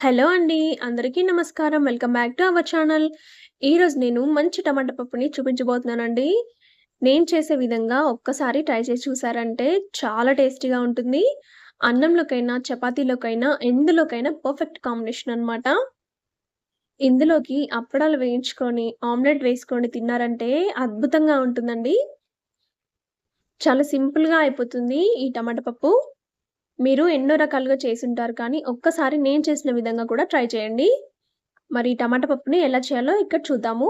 Hello అండి. అందరికీ నమస్కారం. Welcome back to our channel. ఈరోజు నేను మంచి టమాటా పప్పుని చూపించబోతున్నానండి. నేను చేసే విధంగా ఒక్కసారి ట్రై చేసి చూసారంటే చాలా టేస్టీగా ఉంటుంది. అన్నంలోకైనా, చపాతీలోకైనా, ఎందులోకైనా పర్ఫెక్ట్ కాంబినేషన్ అనమాట. ఇందులోకి అప్పడాలు వేయించుకొని, ఆమ్లెట్ వేసుకొని తిన్నారంటే అద్భుతంగా ఉంటుందండి. చాలా సింపుల్‌గా అయిపోతుంది ఈ టమాటా పప్పు. మీరు ఎన్నో రకాలుగా చేసుంటారు కానీ, ఒక్కసారి నేను చేసిన విధంగా కూడా ట్రై చేయండి. మరి టమాటా పప్పుని ఎలా చేయాలో ఇక్కడ చూద్దాము.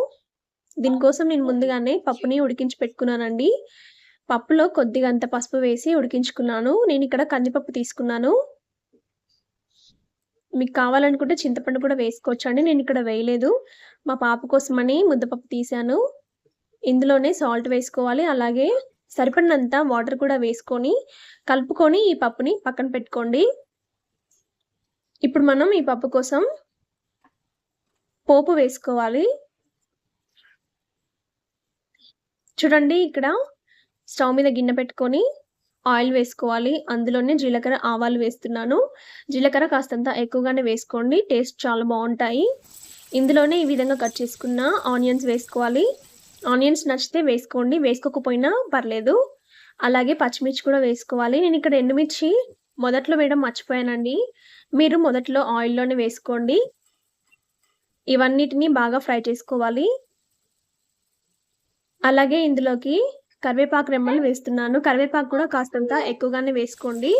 దీనికోసం నేను ముందుగానే పప్పుని ఉడికించి పెట్టుకున్నానండి. పప్పులో కొద్దిగా అంత పసుపు వేసి ఉడికించుకున్నాను. నేను ఇక్కడ కందిపప్పు తీసుకున్నాను. మీకు కావాలనుకుంటే చింతపండు కూడా వేసుకోవచ్చండి. ఇక్కడ వేయలేదు. మా పాప కోసమని ముద్దపప్పు తీశాను. ఇందులోనే సాల్ట్ వేసుకోవాలి. అలాగే సరిపడినంత వాటర్ కూడా వేసుకొని, కలుపుకొని ఈ పప్పుని పక్కన పెట్టుకోండి. ఇప్పుడు మనం ఈ పప్పు కోసం పోపు వేసుకోవాలి. చూడండి ఇక్కడ స్టవ్ మీద గిన్నె పెట్టుకొని ఆయిల్ వేసుకోవాలి. అందులోనే జీలకర్ర, ఆవాలు వేస్తున్నాను. జీలకర్ర కాస్తంత ఎక్కువగానే వేసుకోండి. టేస్ట్ చాలా బాగుంటాయి ఇందులోనే ఈ విధంగా కట్ చేసుకున్న ఆనియన్స్ వేసుకోవాలి. ఆనియన్స్ నచ్చితే వేసుకోండి. వేసుకోకపోయినా పర్లేదు. అలాగే పచ్చిమిర్చి కూడా వేసుకోవాలి. నేను ఇక్కడ ఎండుమిర్చి మొదట్లో వేయడం మర్చిపోయానండి. మీరు మొదట్లో ఆయిల్‌లోనే వేసుకోండి. ఇవన్నిటిని బాగా ఫ్రై చేసుకోవాలి. అలాగే ఇందులోకి కరివేపాకు రెమ్మలు వేస్తున్నాను. కరివేపాకు కూడా కాస్తంత ఎక్కువగానే వేసుకోండి.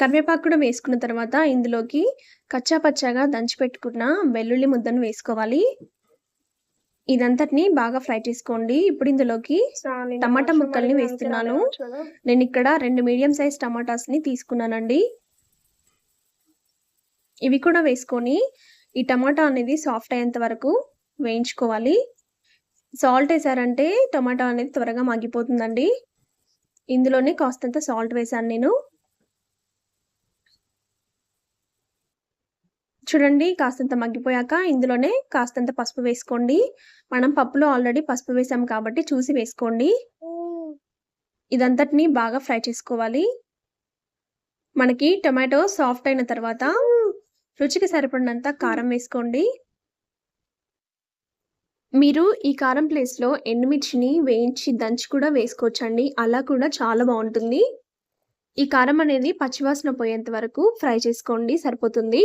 కరివేపాకు కూడా వేసుకున్న తర్వాత ఇందులోకి కచ్చా పచ్చాగా దంచి పెట్టుకున్న వెల్లుల్లి ముద్దను వేసుకోవాలి. ఇదంతటిని బాగా ఫ్రై చేసుకోండి. ఇప్పుడు ఇందులోకి టమాటా ముక్కల్ని వేస్తున్నాను. నేను ఇక్కడ 2 మీడియం సైజ్ టమాటాస్‌ని తీసుకున్నానండి. ఇవి కూడా వేసుకొని ఈ టమాటా అనేది సాఫ్ట్ అయ్యేంత వరకు వేయించుకోవాలి. సాల్ట్ ఏసారంటే టమాటా అనేది త్వరగా మగ్గిపోతుందండి. ఇందులోనే కాస్తంత సాల్ట్ వేశాను నేను. చూడండి కాస్తంత మగ్గిపోయాక ఇందులోనే కాస్తంత పసుపు వేసుకోండి. మనం పప్పులో ఆల్రెడీ పసుపు వేసాం కాబట్టి చూసి వేసుకోండి. ఇదంతటిని బాగా ఫ్రై చేసుకోవాలి. మనకి టొమాటో సాఫ్ట్ అయిన తర్వాత రుచికి సరిపడినంత కారం వేసుకోండి. మీరు ఈ కారం ప్లేస్‌లో ఎండుమిర్చిని వేయించి దంచి కూడా వేసుకోవచ్చండి. అలా కూడా చాలా బాగుంటుంది ఈ కారం అనేది పచ్చివాసన పోయేంత వరకు ఫ్రై చేసుకోండి సరిపోతుంది.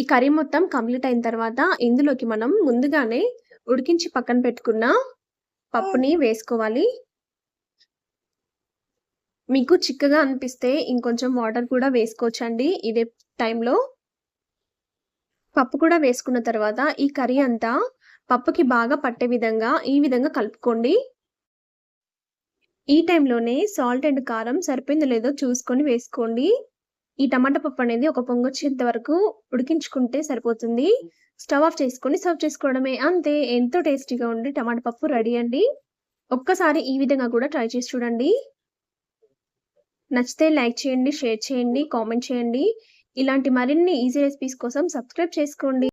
ఈ కర్రీ మొత్తం కంప్లీట్ అయిన తర్వాత ఇందులోకి మనం ముందుగానే ఉడికించి పక్కన పెట్టుకున్న పప్పుని వేసుకోవాలి. మీకు చిక్కగా అనిపిస్తే ఇంకొంచెం వాటర్ కూడా వేసుకోవచ్చండి ఇదే టైంలో. పప్పు కూడా వేసుకున్న తర్వాత ఈ కర్రీ అంతా పప్పుకి బాగా పట్టే విధంగా ఈ విధంగా కలుపుకోండి. ఈ టైంలోనే సాల్ట్ అండ్ కారం సరిపోయిందో లేదో చూసుకొని వేసుకోండి. ఈ టమాటా పప్పు అనేది ఒక పొంగొచ్చేంత వరకు ఉడికించుకుంటే సరిపోతుంది. స్టవ్ ఆఫ్ చేసుకొని సర్వ్ చేసుకోవడమే. అంతే ఎంతో టేస్టీగా ఉండే టమాటా పప్పు రెడీ అండి. ఒక్కసారి ఈ విధంగా కూడా ట్రై చేసి చూడండి. నచ్చితే లైక్ చేయండి, షేర్ చేయండి, కామెంట్ చేయండి. ఇలాంటి మరిన్ని ఈజీ రెసిపీస్ కోసం సబ్స్క్రైబ్ చేసుకోండి.